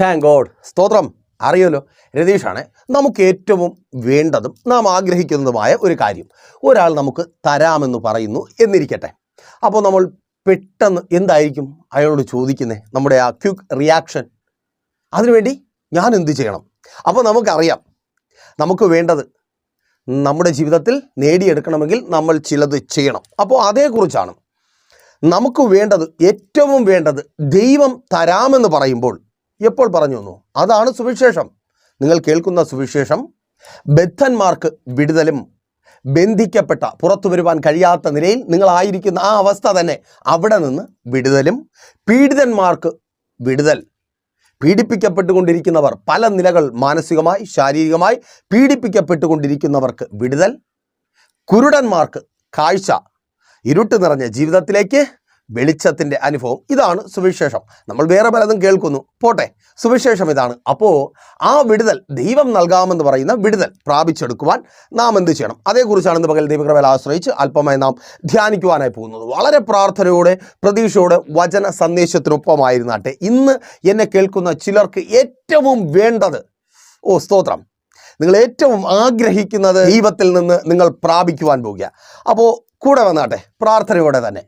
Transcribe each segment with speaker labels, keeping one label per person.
Speaker 1: Thank God സ്തോത്രം. അറിയുമല്ലോ? രതീഷാണ് നമുക്ക് ഏറ്റവും വേണ്ടതും നാം ആഗ്രഹിക്കുന്നതുമായ ഒരു കാര്യം. ഒരാൾ നമുക്ക് തരാമെന്ന് പറയുന്നു എന്നിരിക്കട്ടെ. അപ്പോൾ നമ്മൾ പെട്ടെന്ന് എന്തായിരിക്കും അയാളോട് ചോദിക്കുന്നത് നമ്മുടെ ആ ക്യുക്ക് റിയാക്ഷൻ അതിനുവേണ്ടി ഞാൻ എന്ത് ചെയ്യണം? അപ്പോൾ നമുക്കറിയാം. നമുക്ക് വേണ്ടത് നമ്മുടെ ജീവിതത്തിൽ നേടിയെടുക്കണമെങ്കിൽ നമ്മൾ ചിലത് ചെയ്യണം. അപ്പോൾ അതേക്കുറിച്ചാണ്. നമുക്ക് വേണ്ടത് ഏറ്റവും വേണ്ടത് ദൈവം തരാമെന്ന് പറയുമ്പോൾ എപ്പോൾ പറഞ്ഞു തന്നു അതാണ് സുവിശേഷം. നിങ്ങൾ കേൾക്കുന്ന സുവിശേഷം ബദ്ധന്മാർക്ക് വിടുതലും ബന്ധിക്കപ്പെട്ട പുറത്തു വരുവാൻ കഴിയാത്ത നിലയിൽ നിങ്ങളായിരിക്കുന്ന ആ അവസ്ഥ തന്നെ അവിടെ നിന്ന് വിടുതലും പീഡിതന്മാർക്ക് വിടുതൽ. പീഡിപ്പിക്കപ്പെട്ടുകൊണ്ടിരിക്കുന്നവർ പല നിലകൾ മാനസികമായി ശാരീരികമായി പീഡിപ്പിക്കപ്പെട്ടുകൊണ്ടിരിക്കുന്നവർക്ക് വിടുതൽ കുരുടന്മാർക്ക് കാഴ്ച ഇരുട്ട് നിറഞ്ഞ ജീവിതത്തിലേക്ക് വെളിച്ചത്തിന്റെ അനുഭവം. ഇതാണ് സുവിശേഷം. നമ്മൾ വേറെ പലതും കേൾക്കുന്നു. പോട്ടെ. സുവിശേഷം ഇതാണ്. അപ്പോൾ ആ വിടുതൽ ദൈവം നൽകാമെന്ന് പറയുന്ന വിടുതൽ പ്രാപിച്ചെടുക്കുവാൻ നാം എന്ത് ചെയ്യണം? അതേക്കുറിച്ചാണ് ഇന്ന് പകൽ ദൈവകൃപയിൽ ആശ്രയിച്ച് അല്പമായി നാം ധ്യാനിക്കുവാനായി പോകുന്നത്. വളരെ പ്രാർത്ഥനയോടെ പ്രതീക്ഷയോടെ വചന സന്ദേശത്തിനൊപ്പമായിരുന്നാട്ടെ. ഇന്ന് എന്നെ കേൾക്കുന്ന ചിലർക്ക് ഏറ്റവും വേണ്ടത് ഓ സ്തോത്രം. നിങ്ങൾ ഏറ്റവും ആഗ്രഹിക്കുന്നത് ദൈവത്തിൽ നിന്ന് നിങ്ങൾ പ്രാപിക്കുവാൻ പോകുക. അപ്പോൾ കൂടെ വന്നാട്ടെ. പ്രാർത്ഥനയോടെ തന്നെ.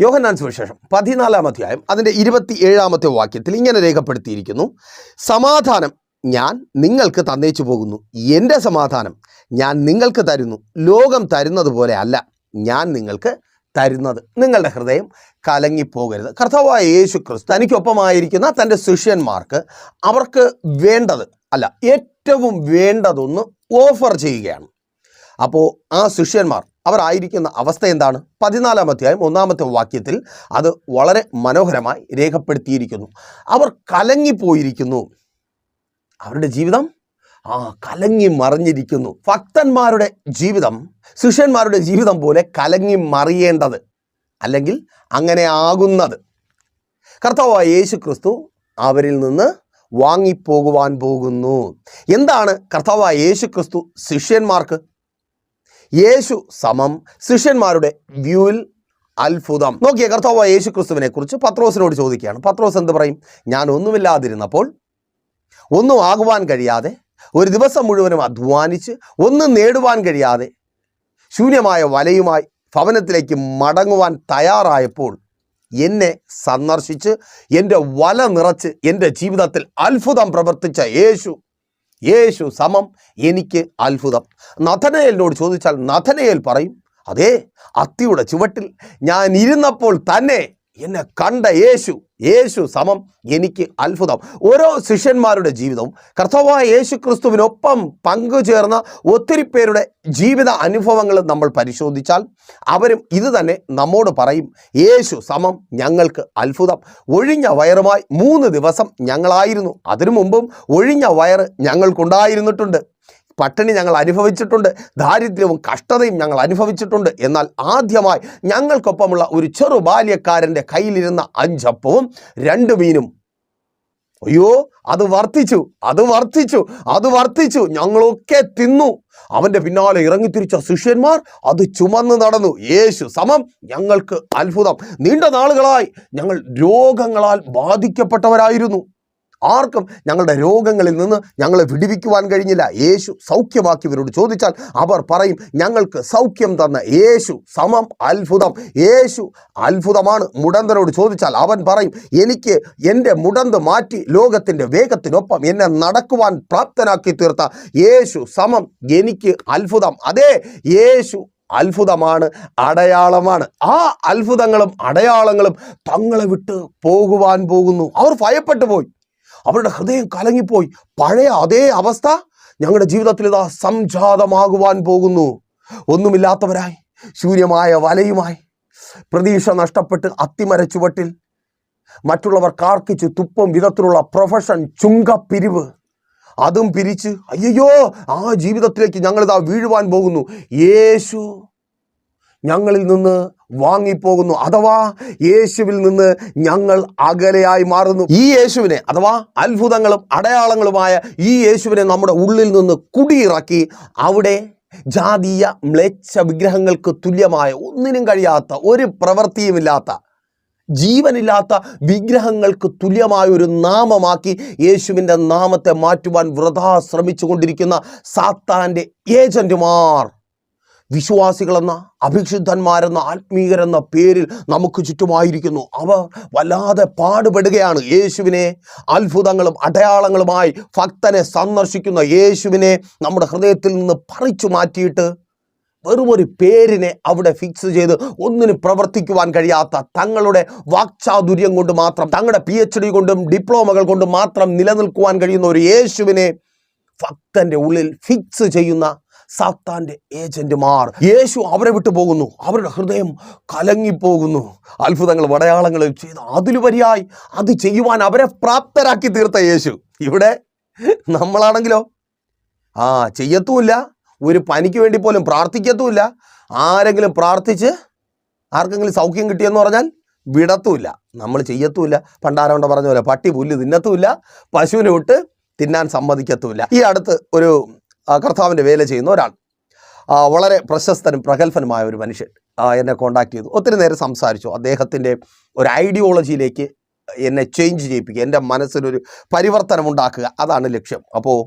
Speaker 1: യോഹന്നാൻ സുവിശേഷം പതിനാലാം അധ്യായം അതിന്റെ ഇരുപത്തി ഏഴാമത്തെ വാക്യത്തിൽ ഇങ്ങനെ രേഖപ്പെടുത്തിയിരിക്കുന്നു. സമാധാനം ഞാൻ നിങ്ങൾക്ക് തന്നേച്ചു പോകുന്നു. എന്റെ സമാധാനം ഞാൻ നിങ്ങൾക്ക് തരുന്നു. ലോകം തരുന്നത് പോലെ അല്ല ഞാൻ നിങ്ങൾക്ക് തരുന്നത്. നിങ്ങളുടെ ഹൃദയം കലങ്ങിപ്പോകരുത്. കർത്താവായ യേശു ക്രിസ്തു തനിക്കൊപ്പമായിരിക്കുന്ന തന്റെ ശിഷ്യന്മാർക്ക് അവർക്ക് വേണ്ടത് അല്ല ഏറ്റവും വേണ്ടതൊന്ന് ഓഫർ ചെയ്യുകയാണ്. അപ്പോൾ ആ ശിഷ്യന്മാർ അവർ ആയിരിക്കുന്ന അവസ്ഥ എന്താണ്? പതിനാലാം അധ്യായം ഒന്നാമത്തെ വാക്യത്തിൽ അത് വളരെ മനോഹരമായി രേഖപ്പെടുത്തിയിരിക്കുന്നു. അവർ കലങ്ങിപ്പോയിരിക്കുന്നു. അവരുടെ ജീവിതം? ആ കലങ്ങി മറിഞ്ഞിരിക്കുന്നു. ഭക്തന്മാരുടെ ജീവിതം ശിഷ്യന്മാരുടെ ജീവിതം പോലെ കലങ്ങി മറിയേണ്ടത് അല്ലെങ്കിൽ അങ്ങനെ ആകുന്നത്. കർത്താവായ യേശു ക്രിസ്തു അവരിൽ നിന്ന് വാങ്ങിപ്പോകുവാൻ പോകുന്നു. എന്താണ് കർത്താവായ യേശു ക്രിസ്തു ശിഷ്യന്മാർക്ക് യേശു സമം ശിഷ്യന്മാരുടെ വ്യൂവിൽ അത്ഭുതം. നോക്കിയ കർത്താവ് യേശു ക്രിസ്തുവിനെ കുറിച്ച് പത്രോസിനോട് ചോദിക്കുകയാണ്. പത്രോസ് എന്ത് പറയും? ഞാൻ ഒന്നുമില്ലാതിരുന്നപ്പോൾ ഒന്നും ആകുവാൻ കഴിയാതെ ഒരു ദിവസം മുഴുവനും അധ്വാനിച്ച് ഒന്നും നേടുവാൻ കഴിയാതെ ശൂന്യമായ വലയുമായി ഭവനത്തിലേക്ക് മടങ്ങുവാൻ തയ്യാറായപ്പോൾ എന്നെ സന്ദർശിച്ച് എന്റെ വല നിറച്ച് എന്റെ ജീവിതത്തിൽ അത്ഭുതം പ്രവർത്തിച്ച യേശു യേശു സമം എനിക്ക് അത്ഭുതം. നഥനയേലിനോട് ചോദിച്ചാൽ നഥനയേൽ പറയും അതേ അത്തിയുടെ ചുവട്ടിൽ ഞാൻ ഇരുന്നപ്പോൾ തന്നെ എന്നെ കണ്ട യേശു യേശു സമം എനിക്ക് അത്ഭുതം. ഓരോ ശിഷ്യന്മാരുടെ ജീവിതവും കർത്തവായ യേശു ക്രിസ്തുവിനൊപ്പം പങ്കുചേർന്ന ഒത്തിരി പേരുടെ ജീവിത അനുഭവങ്ങൾ നമ്മൾ പരിശോധിച്ചാൽ അവരും ഇത് തന്നെ നമ്മോട് പറയും യേശു സമം ഞങ്ങൾക്ക് അത്ഭുതം. ഒഴിഞ്ഞ വയറുമായി മൂന്ന് ദിവസം ഞങ്ങളായിരുന്നു. അതിനു മുമ്പും ഒഴിഞ്ഞ വയറ് ഞങ്ങൾക്കുണ്ടായിരുന്നിട്ടുണ്ട്. പട്ടിണി ഞങ്ങൾ അനുഭവിച്ചിട്ടുണ്ട് ദാരിദ്ര്യവും കഷ്ടതയും ഞങ്ങൾ അനുഭവിച്ചിട്ടുണ്ട്. എന്നാൽ ആദ്യമായി ഞങ്ങൾക്കൊപ്പമുള്ള ഒരു ചെറു ബാല്യക്കാരന്റെ കയ്യിലിരുന്ന അഞ്ചപ്പവും രണ്ട് മീനും. അയ്യോ അത് വർദ്ധിച്ചു അത് വർദ്ധിച്ചു അത് വർദ്ധിച്ചു ഞങ്ങളൊക്കെ തിന്നു. അവന്റെ പിന്നാലെ ഇറങ്ങിത്തിരിച്ച ശിഷ്യന്മാർ അത് ചുമന്ന് നടന്നു. യേശു സമം ഞങ്ങൾക്ക് അത്ഭുതം. നീണ്ട നാളുകളായി ഞങ്ങൾ രോഗങ്ങളാൽ ബാധിക്കപ്പെട്ടവരായിരുന്നു. ആർക്കും ഞങ്ങളുടെ രോഗങ്ങളിൽ നിന്ന് ഞങ്ങളെ വിടിവിക്കുവാൻ കഴിഞ്ഞില്ല. യേശു സൗഖ്യമാക്കിയവരോട് ചോദിച്ചാൽ അവർ പറയും ഞങ്ങൾക്ക് സൗഖ്യം തന്ന യേശു സമം അത്ഭുതം. യേശു അത്ഭുതമാണ്. മുടന്തനോട് ചോദിച്ചാൽ അവൻ പറയും എനിക്ക് എന്റെ മുടന്ത് മാറ്റി ലോകത്തിന്റെ വേഗത്തിനൊപ്പം എന്നെ നടക്കുവാൻ പ്രാപ്തനാക്കി തീർത്ത യേശു സമം എനിക്ക് അത്ഭുതം. അതേ യേശു അത്ഭുതമാണ് അടയാളമാണ്. ആ അത്ഭുതങ്ങളും അടയാളങ്ങളും തങ്ങളെ വിട്ട് പോകുവാൻ പോകുന്നു. അവർ ഭയപ്പെട്ടു പോയി. അവരുടെ ഹൃദയം കലങ്ങിപ്പോയി. പഴയ അതേ അവസ്ഥ ഞങ്ങളുടെ ജീവിതത്തിൽ ഇതാ സംജാതമാകുവാൻ പോകുന്നു. ഒന്നുമില്ലാത്തവരായി ശൂന്യമായ വലയുമായി പ്രതീക്ഷ നഷ്ടപ്പെട്ട് അത്തിമര ചുവട്ടിൽ മറ്റുള്ളവർ കാർക്കിച്ച് തുപ്പം വിധത്തിലുള്ള പ്രൊഫഷൻ ചുങ്കപ്പിരിവ്. അതും പിരിച്ച് അയ്യോ ആ ജീവിതത്തിലേക്ക് ഞങ്ങളിതാ വീഴുവാൻ പോകുന്നു. യേശു ഞങ്ങളിൽ നിന്ന് വാങ്ങിപ്പോകുന്നു. അഥവാ യേശുവിൽ നിന്ന് ഞങ്ങൾ അകലെയായി മാറുന്നു. ഈ യേശുവിനെ അഥവാ അത്ഭുതങ്ങളും അടയാളങ്ങളുമായ ഈ യേശുവിനെ നമ്മുടെ ഉള്ളിൽ നിന്ന് കുടിയിറക്കി അവിടെ ജാതീയ മ്ലേച്ഛ വിഗ്രഹങ്ങൾക്ക് തുല്യമായ ഒന്നിനും കഴിയാത്ത ഒരു പ്രവൃത്തിയുമില്ലാത്ത ജീവനില്ലാത്ത വിഗ്രഹങ്ങൾക്ക് തുല്യമായ ഒരു നാമമാക്കി യേശുവിന്റെ നാമത്തെ മാറ്റുവാൻ വ്രതാ ശ്രമിച്ചു കൊണ്ടിരിക്കുന്ന സാത്താന്റെ ഏജന്റുമാർ വിശ്വാസികളെന്ന അഭിക്ഷുദ്ധന്മാരെന്ന ആത്മീയരെന്ന പേരിൽ നമുക്ക് ചുറ്റുമായിരിക്കുന്നു. അവർ വല്ലാതെ പാടുപെടുകയാണ്. യേശുവിനെ അത്ഭുതങ്ങളും അടയാളങ്ങളുമായി ഭക്തനെ സന്ദർശിക്കുന്ന യേശുവിനെ നമ്മുടെ ഹൃദയത്തിൽ നിന്ന് പറിച്ചു മാറ്റിയിട്ട് വെറും ഒരു പേരിനെ അവിടെ ഫിക്സ് ചെയ്ത് ഒന്നിനും പ്രവർത്തിക്കുവാൻ കഴിയാത്ത തങ്ങളുടെ വാക്ചാതുര്യം കൊണ്ട് മാത്രം തങ്ങളുടെ പി എച്ച് ഡി കൊണ്ടും ഡിപ്ലോമകൾ കൊണ്ടും മാത്രം നിലനിൽക്കുവാൻ കഴിയുന്ന ഒരു യേശുവിനെ ഭക്തന്റെ ഉള്ളിൽ ഫിക്സ് ചെയ്യുന്ന സാത്താന്റെ ഏജന്റുമാർ യേശു അവരെ വിട്ടു പോകുന്നു. അവരുടെ ഹൃദയം കലങ്ങിപ്പോകുന്നു. അത്ഭുതങ്ങൾ വടയാളങ്ങൾ ചെയ്ത് അതിലുപരിയായി അത് ചെയ്യുവാൻ അവരെ പ്രാപ്തരാക്കി തീർത്ത യേശു. ഇവിടെ നമ്മളാണെങ്കിലോ? ആ ചെയ്യത്തുമില്ല. ഒരു പനിക്ക് വേണ്ടി പോലും പ്രാർത്ഥിക്കത്തുമില്ല. ആരെങ്കിലും പ്രാർത്ഥിച്ച് ആർക്കെങ്കിലും സൗഖ്യം കിട്ടിയെന്ന് പറഞ്ഞാൽ വിടത്തുമില്ല. നമ്മൾ ചെയ്യത്തുമില്ല. പണ്ടാരോണ്ട പറഞ്ഞ പോലെ പട്ടി പുല്ല് തിന്നത്തുമില്ല. പശുവിനെ വിട്ട് തിന്നാൻ സമ്മതിക്കത്തുമില്ല. ഈ അടുത്ത് ഒരു കർത്താവിന്റെ വേല ചെയ്യുന്ന ഒരാൾ. വളരെ പ്രശസ്തനും പ്രഗത്ഭനുമായ ഒരു മനുഷ്യൻ എന്നെ കോണ്ടാക്ട് ചെയ്തു. ഒത്തിരി നേരം സംസാരിച്ചു. അദ്ദേഹത്തിന്റെ ഒരു ഐഡിയോളജിയിലേക്ക് എന്നെ ചേഞ്ച് ചെയ്യിപ്പിക്കുക എന്റെ മനസ്സിലൊരു പരിവർത്തനം ഉണ്ടാക്കുക അതാണ് ലക്ഷ്യം. അപ്പോൾ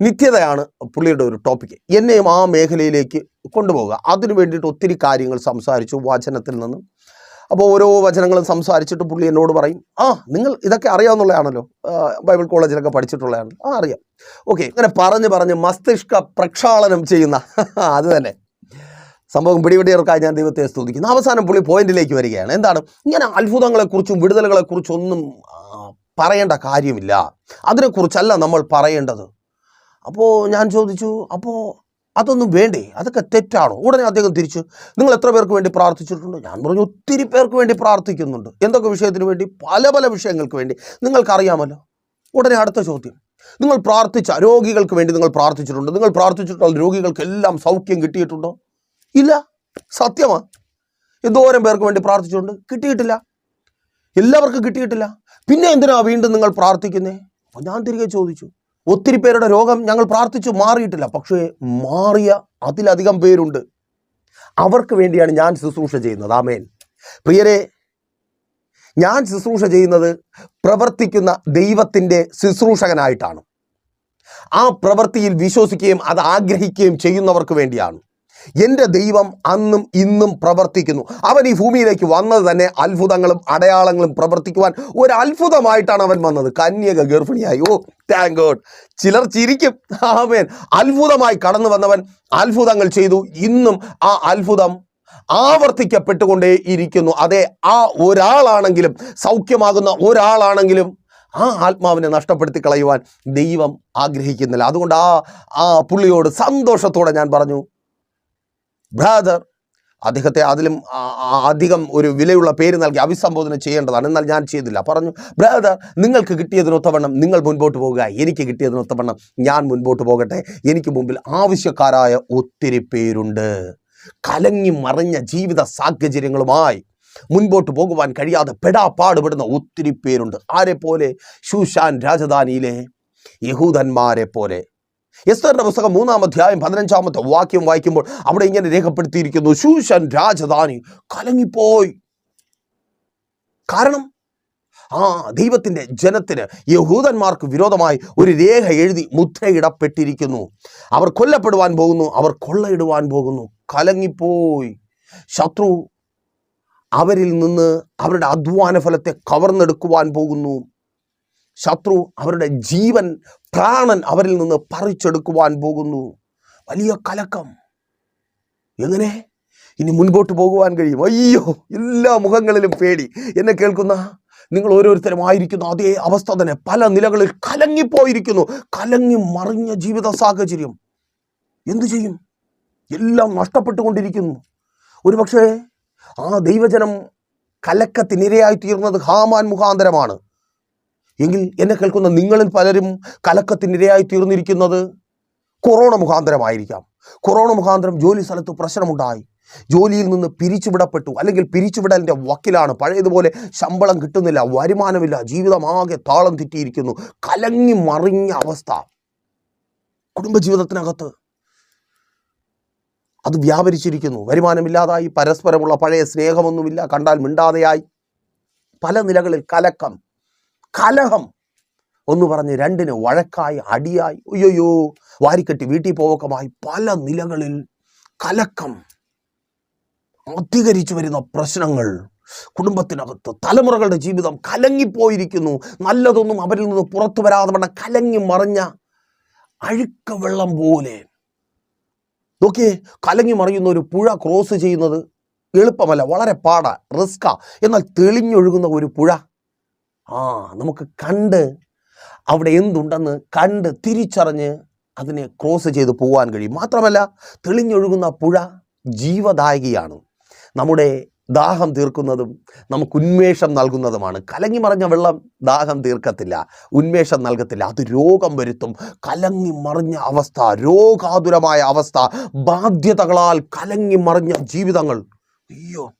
Speaker 1: നിത്യതയാണ് പുള്ളിയുടെ ഒരു ടോപ്പിക്ക് എന്നെയും ആ മേഖലയിലേക്ക് കൊണ്ടുപോകുക അതിനു വേണ്ടിയിട്ട് ഒത്തിരി കാര്യങ്ങൾ സംസാരിച്ചു വാചനത്തിൽ നിന്നും അപ്പോൾ ഓരോ വചനങ്ങളും സംസാരിച്ചിട്ട് പുള്ളി എന്നോട് പറയും ആ നിങ്ങൾ ഇതൊക്കെ അറിയാവുന്നുള്ളതാണല്ലോ. ബൈബിൾ കോളേജിലൊക്കെ പഠിച്ചിട്ടുള്ളതാണ്. ആ അറിയാം. ഓക്കെ ഇങ്ങനെ പറഞ്ഞ് പറഞ്ഞ് മസ്തിഷ്ക പ്രക്ഷാളനം ചെയ്യുന്ന അത് തന്നെ. സംഭവം പിടിപെട്ടിയവർക്കായി ഞാൻ ദൈവത്തെ സ്തുതിക്കുന്നു. അവസാനം പുള്ളി പോയിന്റിലേക്ക് വരികയാണ്. എന്താണ്? ഇങ്ങനെ അത്ഭുതങ്ങളെക്കുറിച്ചും വിടുതലുകളെക്കുറിച്ചും ഒന്നും പറയേണ്ട കാര്യമില്ല. അതിനെക്കുറിച്ചല്ല നമ്മൾ പറയേണ്ടത്. അപ്പോൾ ഞാൻ ചോദിച്ചു അപ്പോൾ അതൊന്നും വേണ്ടേ? അതൊക്കെ തെറ്റാണോ? ഉടനെ അദ്ദേഹം തിരിച്ചു നിങ്ങൾ എത്ര പേർക്ക് വേണ്ടി പ്രാർത്ഥിച്ചിട്ടുണ്ട്? ഞാൻ പറഞ്ഞു ഒത്തിരി പേർക്ക് വേണ്ടി പ്രാർത്ഥിക്കുന്നുണ്ട്. എന്തൊക്കെ വിഷയത്തിന് വേണ്ടി? പല പല വിഷയങ്ങൾക്ക് വേണ്ടി. നിങ്ങൾക്കറിയാമല്ലോ. ഉടനെ അടുത്ത ചോദ്യം. നിങ്ങൾ പ്രാർത്ഥിച്ച രോഗികൾക്ക് വേണ്ടി നിങ്ങൾ പ്രാർത്ഥിച്ചിട്ടുണ്ട്. നിങ്ങൾ പ്രാർത്ഥിച്ചിട്ടുള്ള രോഗികൾക്ക് എല്ലാം സൗഖ്യം കിട്ടിയിട്ടുണ്ടോ? ഇല്ല. സത്യമാ. എന്തോരം പേർക്ക് വേണ്ടി പ്രാർത്ഥിച്ചിട്ടുണ്ട്? കിട്ടിയിട്ടില്ല. എല്ലാവർക്കും കിട്ടിയിട്ടില്ല. പിന്നെ എന്തിനാ വീണ്ടും നിങ്ങൾ പ്രാർത്ഥിക്കുന്നേ? അപ്പം ഞാൻ തിരികെ ചോദിച്ചു. ഒത്തിരി പേരുടെ രോഗം ഞങ്ങൾ പ്രാർത്ഥിച്ചു മാറിയിട്ടില്ല. പക്ഷേ മാറിയ അതിലധികം പേരുണ്ട്. അവർക്ക് വേണ്ടിയാണ് ഞാൻ ശുശ്രൂഷ ചെയ്യുന്നത്. ആമേൻ. പ്രിയരെ ഞാൻ ശുശ്രൂഷ ചെയ്യുന്നത് പ്രവർത്തിക്കുന്ന ദൈവത്തിന്റെ ശുശ്രൂഷകനായിട്ടാണ്. ആ പ്രവൃത്തിയിൽ വിശ്വസിക്കുകയും അത് ആഗ്രഹിക്കുകയും ചെയ്യുന്നവർക്ക് വേണ്ടിയാണ്. എന്റെ ദൈവം അന്നും ഇന്നും പ്രവർത്തിക്കുന്നു. അവൻ ഈ ഭൂമിയിലേക്ക് വന്നത് തന്നെ അത്ഭുതങ്ങളും അടയാളങ്ങളും പ്രവർത്തിക്കുവാൻ ഒരു അത്ഭുതമായിട്ടാണ് അവൻ വന്നത്. കന്യക ഗർഭിണിയായി. ഓ താങ്ക് ഗോഡ് ചിലർ ചിരിക്കും. ആമേൻ. അത്ഭുതമായി കടന്നു വന്നവൻ അത്ഭുതങ്ങൾ ചെയ്തു. ഇന്നും ആ അത്ഭുതം ആവർത്തിക്കപ്പെട്ടുകൊണ്ടേ ഇരിക്കുന്നു. അതെ ആ ഒരാളാണെങ്കിലും സൗഖ്യമാകുന്ന ഒരാളാണെങ്കിലും ആ ആത്മാവിനെ നഷ്ടപ്പെടുത്തി കളയുവാൻ ദൈവം ആഗ്രഹിക്കുന്നില്ല. അതുകൊണ്ട് ആ ആ പുള്ളിയോട് സന്തോഷത്തോടെ ഞാൻ പറഞ്ഞു ബ്രാദർ അദ്ദേഹത്തെ അതിലും അധികം ഒരു വിലയുള്ള പേര് നൽകി അഭിസംബോധന ചെയ്യേണ്ടതാണ്. എന്നാൽ ഞാൻ ചെയ്തില്ല. പറഞ്ഞു ബ്രാദർ നിങ്ങൾക്ക് കിട്ടിയതിനൊത്തവണ്ണം നിങ്ങൾ മുൻപോട്ട് പോകുക എനിക്ക് കിട്ടിയതിനൊത്തവണ്ണം ഞാൻ മുൻപോട്ട് പോകട്ടെ. എനിക്ക് മുമ്പിൽ ആവശ്യക്കാരായ ഒത്തിരി പേരുണ്ട്. കലങ്ങി മറിഞ്ഞ ജീവിത സാഹചര്യങ്ങളുമായി മുൻപോട്ട് പോകുവാൻ കഴിയാതെ പെടാപ്പാടുപെടുന്ന ഒത്തിരി പേരുണ്ട്. ആരെ പോലെ ഷൂഷാൻ രാജധാനിയിലെ യഹൂദന്മാരെ പോലെ എസ്തറിന്റെ പുസ്തകം മൂന്നാം അധ്യായം പതിനഞ്ചാമത്തെ വാക്യം വായിക്കുമ്പോൾ അവിടെ ഇങ്ങനെ രേഖപ്പെടുത്തിയിരിക്കുന്നു ശൂഷൻ രാജധാനി കലങ്ങിപ്പോയി. കാരണം ആ ദൈവത്തിന്റെ ജനത്തിന് യഹൂദന്മാർക്ക് വിരോധമായി ഒരു രേഖ എഴുതി മുദ്രയിടപ്പെട്ടിരിക്കുന്നു. അവർ കൊല്ലപ്പെടുവാൻ പോകുന്നു അവർ കൊള്ളയിടുവാൻ പോകുന്നു കലങ്ങിപ്പോയി. ശത്രു അവരിൽ നിന്ന് അവരുടെ അധ്വാന ഫലത്തെ കവർന്നെടുക്കുവാൻ പോകുന്നു. ശത്രു അവരുടെ ജീവൻ പ്രാണൻ അവരിൽ നിന്ന് പറിച്ചെടുക്കുവാൻ പോകുന്നു. വലിയ കലക്കം. എങ്ങനെ? ഇനി മുൻപോട്ട് പോകുവാൻ കഴിയും. അയ്യോ എല്ലാ മുഖങ്ങളിലും പേടി. എന്നെ കേൾക്കുന്ന നിങ്ങൾ ഓരോരുത്തരും ആയിരിക്കുന്ന അതേ അവസ്ഥ തന്നെ. പല നിലകളിൽ കലങ്ങിപ്പോയിരിക്കുന്നു. കലങ്ങി മറിഞ്ഞ ജീവിത സാഹചര്യം. എന്തു ചെയ്യും? എല്ലാം നഷ്ടപ്പെട്ടുകൊണ്ടിരിക്കുന്നു. ഒരുപക്ഷേ ആ ദൈവജനം കലക്കത്തിനിരയായി തീർന്നത് ഹാമാൻ മുഖാന്തരമാണ്. എങ്കിൽ എന്നെ കേൾക്കുന്ന നിങ്ങളിൽ പലരും കലക്കത്തിനിരയായി തീർന്നിരിക്കുന്നത്? കൊറോണ മുഖാന്തരമായിരിക്കാം. കൊറോണ മുഖാന്തരം ജോലി സ്ഥലത്ത് പ്രശ്നമുണ്ടായി. ജോലിയിൽ നിന്ന് പിരിച്ചുവിടപ്പെട്ടു. അല്ലെങ്കിൽ പിരിച്ചുവിടലിന്റെ വക്കിലാണ്. പഴയതുപോലെ ശമ്പളം കിട്ടുന്നില്ല വരുമാനമില്ല ജീവിതമാകെ താളം തെറ്റിയിരിക്കുന്നു. കലങ്ങി മറിഞ്ഞ അവസ്ഥ. കുടുംബജീവിതത്തിനകത്ത്. അത് വ്യാപരിച്ചിരിക്കുന്നു. വരുമാനമില്ലാതായി പരസ്പരമുള്ള പഴയ സ്നേഹമൊന്നുമില്ല കണ്ടാൽ മിണ്ടാതെയായി. പല നിലകളിൽ കലക്കം കലഹം ഒന്ന് പറഞ്ഞ് രണ്ടിന് വഴക്കായി അടിയായി അയ്യോയ്യോ വാരിക്കെട്ടി വീട്ടിൽ പോവക്കമായി പല നിലകളിൽ കലക്കം അധികരിച്ചു വരുന്ന പ്രശ്നങ്ങൾ കുടുംബത്തിനകത്ത്. തലമുറകളുടെ ജീവിതം കലങ്ങിപ്പോയിരിക്കുന്നു. നല്ലതൊന്നും അവരിൽ നിന്ന് പുറത്തു വരാതെ വേണ്ട കലങ്ങി മറിഞ്ഞ അഴുക്ക വെള്ളം പോലെ. നോക്കിയേ കലങ്ങി മറിയുന്ന ഒരു പുഴ ക്രോസ് ചെയ്യുന്നത് എളുപ്പമല്ല വളരെ പാടാ റിസ്ക്കാ. എന്നാൽ തെളിഞ്ഞൊഴുകുന്ന ഒരു പുഴ ആ നമുക്ക് കണ്ട് അവിടെ എന്തുണ്ടെന്ന് കണ്ട് തിരിച്ചറിഞ്ഞ് അതിനെ ക്രോസ് ചെയ്ത് പോകാൻ കഴിയും. മാത്രമല്ല തെളിഞ്ഞൊഴുകുന്ന പുഴ ജീവദായകിയാണ് നമ്മുടെ ദാഹം തീർക്കുന്നതും നമുക്ക് ഉന്മേഷം നൽകുന്നതുമാണ്. കലങ്ങി മറിഞ്ഞ വെള്ളം ദാഹം തീർക്കത്തില്ല ഉന്മേഷം നൽകത്തില്ല. അത് രോഗം വരുത്തും. കലങ്ങി മറിഞ്ഞ അവസ്ഥ രോഗാതുരമായ അവസ്ഥ ബാധ്യതകളാൽ കലങ്ങി മറിഞ്ഞ ജീവിതങ്ങൾ. അയ്യോ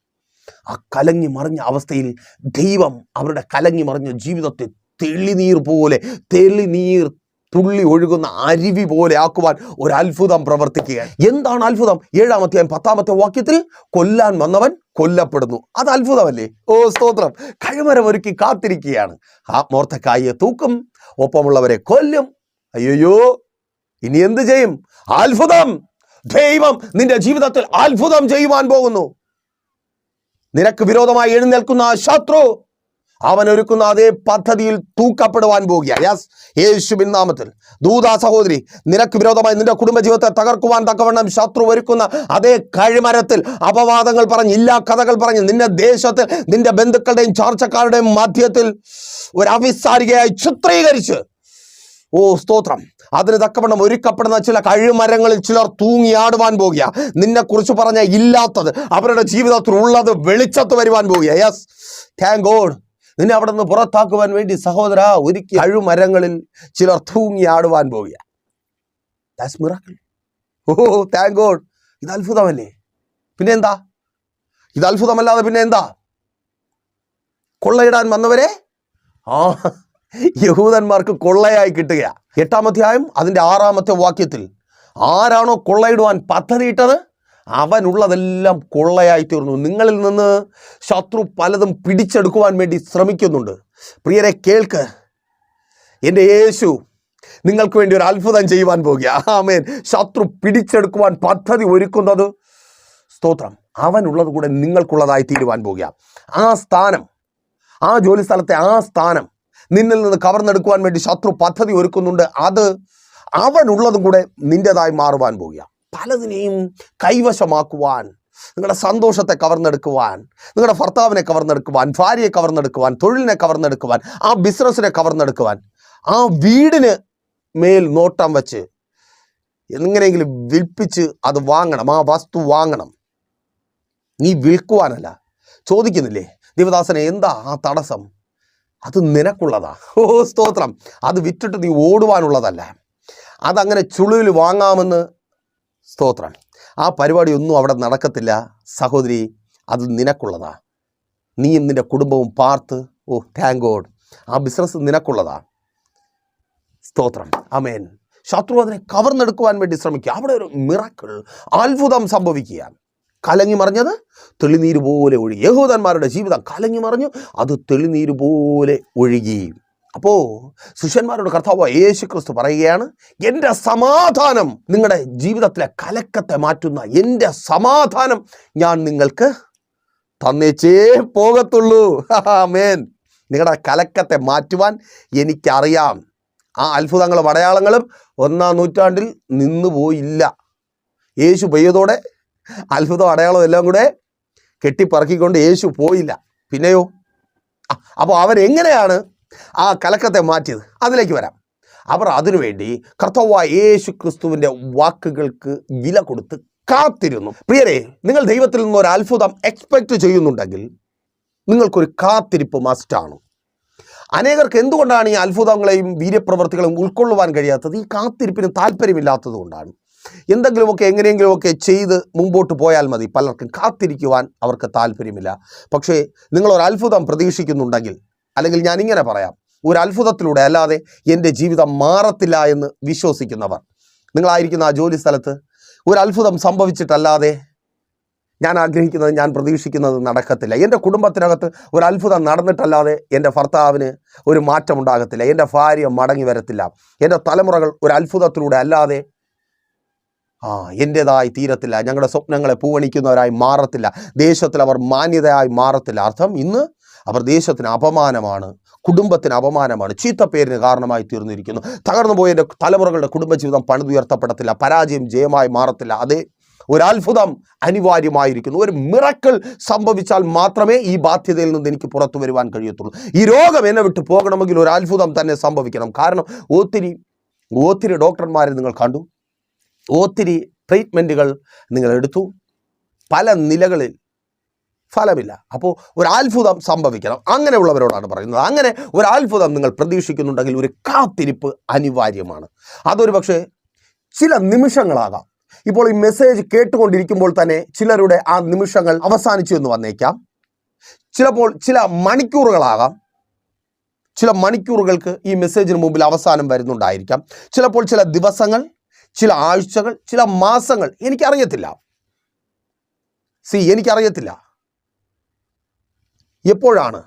Speaker 1: ആ കലങ്ങി മറിഞ്ഞ അവസ്ഥയിൽ ദൈവം അവരുടെ കലങ്ങി മറിഞ്ഞ ജീവിതത്തെ തെളിനീർ പോലെ തെളിനീർ തുള്ളി ഒഴുകുന്ന അരുവി പോലെ ആക്കുവാൻ ഒരു അത്ഭുതം പ്രവർത്തിക്കുക. എന്താണ് അത്ഭുതം? ഏഴാമത്തെ പത്താമത്തെ വാക്യത്തിൽ കൊല്ലാൻ വന്നവൻ കൊല്ലപ്പെടുന്നു. അത് അത്ഭുതമല്ലേ? ഓ സ്തോത്രം. കഴിമരം ഒരുക്കി കാത്തിരിക്കുകയാണ്. ആ മോർത്തക്കായെ തൂക്കും ഒപ്പമുള്ളവരെ കൊല്ലും. അയ്യോ ഇനി എന്ത് ചെയ്യും? അത്ഭുതം. ദൈവം നിന്റെ ജീവിതത്തിൽ അത്ഭുതം ചെയ്യുവാൻ പോകുന്നു. നിനക്ക് വിരോധമായി എഴുന്നേൽക്കുന്ന ആ ശത്രു അവൻ ഒരുക്കുന്ന അതേ പദ്ധതിയിൽ തൂക്കപ്പെടുവാൻ പോകുക യാസ് നാമത്തിൽ. ദൂതാ സഹോദരി നിനക്ക് വിരോധമായി നിന്റെ കുടുംബജീവിതത്തെ തകർക്കുവാൻ തക്കവണ്ണം ശത്രു ഒരുക്കുന്ന അതേ കഴിമരത്തിൽ അപവാദങ്ങൾ പറഞ്ഞ് ഇല്ലാ കഥകൾ പറഞ്ഞ് നിന്റെ ദേശത്തിൽ നിന്റെ ബന്ധുക്കളുടെയും ചാർച്ചക്കാരുടെയും മധ്യത്തിൽ ഒരു അവിസാരികയായി ചിത്രീകരിച്ച് ഓ സ്തോത്രം. അതിന് തക്കവണ്ണം ഒരുക്കപ്പെടുന്ന ചില കഴിമരങ്ങളിൽ ചിലർ തൂങ്ങിയാടുവാൻ പോകുക. നിന്നെ കുറിച്ച് പറഞ്ഞ ഇല്ലാത്തത് അവരുടെ ജീവിതത്തിൽ ഉള്ളത് വെളിച്ചത്ത് വരുവാൻ പോകുക. യെസ് താങ്ക് ഗോഡ് നിന്നെ അവിടെ നിന്ന് പുറത്താക്കുവാൻ വേണ്ടി സഹോദര ഒരുക്കി അഴുമരങ്ങളിൽ ചിലർ തൂങ്ങിയാടുവാൻ പോകുക. ഓ താങ്ക് ഗോഡ് ഇത് അത്ഭുതമല്ലേ? പിന്നെ എന്താ? ഇത് അത്ഭുതമല്ലാതെ പിന്നെ എന്താ? കൊള്ളയിടാൻ വന്നവരെ? ആ യഹൂദന്മാർക്ക് കൊള്ളയായി കിട്ടുക എട്ടാമധ്യായം അതിന്റെ ആറാമത്തെ വാക്യത്തിൽ ആരാണോ കൊള്ളയിടുവാൻ പദ്ധതിയിട്ടത്? അവനുള്ളതെല്ലാം കൊള്ളയായി തീർന്നു. നിങ്ങളിൽ നിന്ന് ശത്രു പലതും പിടിച്ചെടുക്കുവാൻ വേണ്ടി ശ്രമിക്കുന്നുണ്ട്. പ്രിയരെ കേൾക്ക്. എന്റെ യേശു നിങ്ങൾക്ക് വേണ്ടി ഒരു അത്ഭുതം ചെയ്യുവാൻ പോകുക ആമേൻ. ശത്രു പിടിച്ചെടുക്കുവാൻ പദ്ധതി ഒരുക്കുന്നത്? സ്തോത്രം. അവനുള്ളത് കൂടെ നിങ്ങൾക്കുള്ളതായി തീരുവാൻ പോകുക ആ സ്ഥാനം ആ ജോലി സ്ഥലത്തെ ആ സ്ഥാനം നിന്നിൽ നിന്ന് കവർന്നെടുക്കുവാൻ വേണ്ടി ശത്രു പദ്ധതി ഒരുക്കുന്നുണ്ട്. അത് അവനുള്ളതും കൂടെ നിന്റെതായി മാറുവാൻ പോവുകയാണ് പലതിനെയും കൈവശമാക്കുവാൻ നിങ്ങളുടെ സന്തോഷത്തെ കവർന്നെടുക്കുവാൻ നിങ്ങളുടെ ഭർത്താവിനെ കവർന്നെടുക്കുവാൻ ഭാര്യയെ കവർന്നെടുക്കുവാൻ തൊഴിലിനെ കവർന്നെടുക്കുവാൻ ആ ബിസിനസ്സിനെ കവർന്നെടുക്കുവാൻ ആ വീടിന് മേൽ നോട്ടം വെച്ച് എങ്ങനെയെങ്കിലും വിൽപ്പിച്ച് അത് വാങ്ങണം ആ വസ്തു വാങ്ങണം. നീ വിൽക്കുവാനല്ല. ചോദിക്കുന്നില്ലേ? ദേവദാസനെ എന്താ ആ തടസ്സം? അത് നിനക്കുള്ളതാ. ഓ സ്തോത്രം. അത് വിറ്റിട്ട് നീ ഓടുവാനുള്ളതല്ല. അതങ്ങനെ ചുളിവിൽ വാങ്ങാമെന്ന് സ്തോത്രം. ആ പരിപാടിയൊന്നും അവിടെ നടക്കത്തില്ല. സഹോദരി അത് നിനക്കുള്ളതാ. നീയും നിന്റെ കുടുംബവും പാർത്ത് ഓ താങ്ക് ഗോഡ് ആ ബിസിനസ് നിനക്കുള്ളതാ. സ്തോത്രം. അമേൻ ശത്രു അതിനെ കവർന്നെടുക്കുവാൻ വേണ്ടി ശ്രമിക്കുക. അവിടെ ഒരു മിറക്കിൾ അത്ഭുതം സംഭവിക്കുക കലങ്ങി മറിഞ്ഞത് തെളിനീര് പോലെ ഒഴുകി. യഹൂദന്മാരുടെ ജീവിതം കലങ്ങി മറിഞ്ഞു അത് തെളിനീര് പോലെ ഒഴുകി. അപ്പോൾ ശിഷ്യന്മാരുടെ കർത്താവ് യേശു ക്രിസ്തു പറയുകയാണ് എന്റെ സമാധാനം നിങ്ങളുടെ ജീവിതത്തിലെ കലക്കത്തെ മാറ്റുന്ന എന്റെ സമാധാനം ഞാൻ നിങ്ങൾക്ക് തന്നേച്ചേ പോകത്തുള്ളൂ. മേൻ നിങ്ങളുടെ കലക്കത്തെ മാറ്റുവാൻ എനിക്കറിയാം. ആ അത്ഭുതങ്ങളും അടയാളങ്ങളും ഒന്നാം നൂറ്റാണ്ടിൽ നിന്നു പോയില്ല യേശു പെയ്യതോടെ അത്ഭുതം അടയാളം എല്ലാം കൂടെ കെട്ടിപ്പറക്കിക്കൊണ്ട് യേശു പോയില്ല. പിന്നെയോ? അപ്പോൾ അവരെങ്ങനെയാണ് ആ കലക്കത്തെ മാറ്റിയത്? അതിലേക്ക് വരാം. അവർ അതിനുവേണ്ടി കർത്തവ യേശു ക്രിസ്തുവിന്റെ വാക്കുകൾക്ക് വില കൊടുത്ത് കാത്തിരുന്നു. പ്രിയരെ നിങ്ങൾ ദൈവത്തിൽ നിന്ന് ഒരു അത്ഭുതം എക്സ്പെക്റ്റ് ചെയ്യുന്നുണ്ടെങ്കിൽ നിങ്ങൾക്കൊരു കാത്തിരിപ്പ് മസ്റ്റാണ് അനേകർക്ക് എന്തുകൊണ്ടാണ് ഈ അത്ഭുതങ്ങളെയും വീര്യപ്രവർത്തികളെയും ഉൾക്കൊള്ളുവാൻ കഴിയാത്തത്? ഈ കാത്തിരിപ്പിന് താല്പര്യമില്ലാത്തത് കൊണ്ടാണ്. എന്തെങ്കിലുമൊക്കെ എങ്ങനെയെങ്കിലുമൊക്കെ ചെയ്ത് മുമ്പോട്ട് പോയാൽ മതി. പലർക്കും കാത്തിരിക്കുവാൻ അവർക്ക് താല്പര്യമില്ല. പക്ഷേ നിങ്ങൾ ഒരു അത്ഭുതം പ്രതീക്ഷിക്കുന്നുണ്ടെങ്കിൽ അല്ലെങ്കിൽ ഞാൻ ഇങ്ങനെ പറയാം ഒരു അത്ഭുതത്തിലൂടെ അല്ലാതെ എന്റെ ജീവിതം മാറത്തില്ല എന്ന് വിശ്വസിക്കുന്നവർ നിങ്ങളായിരിക്കുന്ന ആ ജോലി സ്ഥലത്ത് ഒരു അത്ഭുതം സംഭവിച്ചിട്ടല്ലാതെ ഞാൻ ആഗ്രഹിക്കുന്നത് ഞാൻ പ്രതീക്ഷിക്കുന്നത് നടക്കത്തില്ല. എന്റെ കുടുംബത്തിനകത്ത് ഒരു അത്ഭുതം നടന്നിട്ടല്ലാതെ എന്റെ ഭർത്താവിന് ഒരു മാറ്റം ഉണ്ടാകത്തില്ല എന്റെ ഭാര്യ മടങ്ങി വരത്തില്ല. എന്റെ തലമുറകൾ ഒരു അത്ഭുതത്തിലൂടെ അല്ലാതെ ആ എന്റെതായി തീരത്തില്ല. ഞങ്ങളുടെ സ്വപ്നങ്ങളെ പൂവണിക്കുന്നവരായി മാറത്തില്ല. ദേശത്തിൽ അവർ മാന്യതയായി മാറത്തില്ല. അർത്ഥം ഇന്ന് അവർ ദേശത്തിന് അപമാനമാണ്. കുടുംബത്തിന് അപമാനമാണ്. ചീത്തപ്പേരിന് കാരണമായി തീർന്നിരിക്കുന്നു. തകർന്നു പോയ തലമുറകളുടെ കുടുംബജീവിതം പണിതുയർത്തപ്പെടത്തില്ല. പരാജയം ജയമായി മാറത്തില്ല. അതേ ഒരു അത്ഭുതം അനിവാര്യമായിരിക്കുന്നു. ഒരു മിറക്കിൾ സംഭവിച്ചാൽ മാത്രമേ ഈ ബാധ്യതയിൽ നിന്ന് എനിക്ക് പുറത്തു വരുവാൻ കഴിയത്തുള്ളൂ. ഈ രോഗം എന്നെ വിട്ട് പോകണമെങ്കിൽ ഒരു അത്ഭുതം തന്നെ സംഭവിക്കണം. കാരണം ഒത്തിരി ഒത്തിരി ഡോക്ടർമാരെ നിങ്ങൾ കണ്ടു. ഒത്തിരി ട്രീറ്റ്മെന്റുകൾ നിങ്ങളെടുത്തു. പല നിലകളിൽ ഫലമില്ല. അപ്പോൾ ഒരു അത്ഭുതം സംഭവിക്കണം. അങ്ങനെയുള്ളവരോടാണ് പറയുന്നത്. അങ്ങനെ ഒരു അത്ഭുതം നിങ്ങൾ പ്രതീക്ഷിക്കുന്നുണ്ടെങ്കിൽ ഒരു കാത്തിരിപ്പ് അനിവാര്യമാണ്. അതൊരു പക്ഷേ ചില നിമിഷങ്ങളാകാം. ഇപ്പോൾ ഈ മെസ്സേജ് കേട്ടുകൊണ്ടിരിക്കുമ്പോൾ തന്നെ ചിലരുടെ ആ നിമിഷങ്ങൾ അവസാനിച്ചു എന്ന് വന്നേക്കാം. ചിലപ്പോൾ ചില മണിക്കൂറുകളാകാം. ചില മണിക്കൂറുകൾക്ക് ഈ മെസ്സേജിന് മുമ്പിൽ അവസാനം വരുന്നുണ്ടായിരിക്കാം. ചിലപ്പോൾ ചില ദിവസങ്ങൾ ചില ആഴ്ചകൾ ചില മാസങ്ങൾ എനിക്കറിയത്തില്ല. സി എനിക്കറിയത്തില്ല. എപ്പോഴാണ്?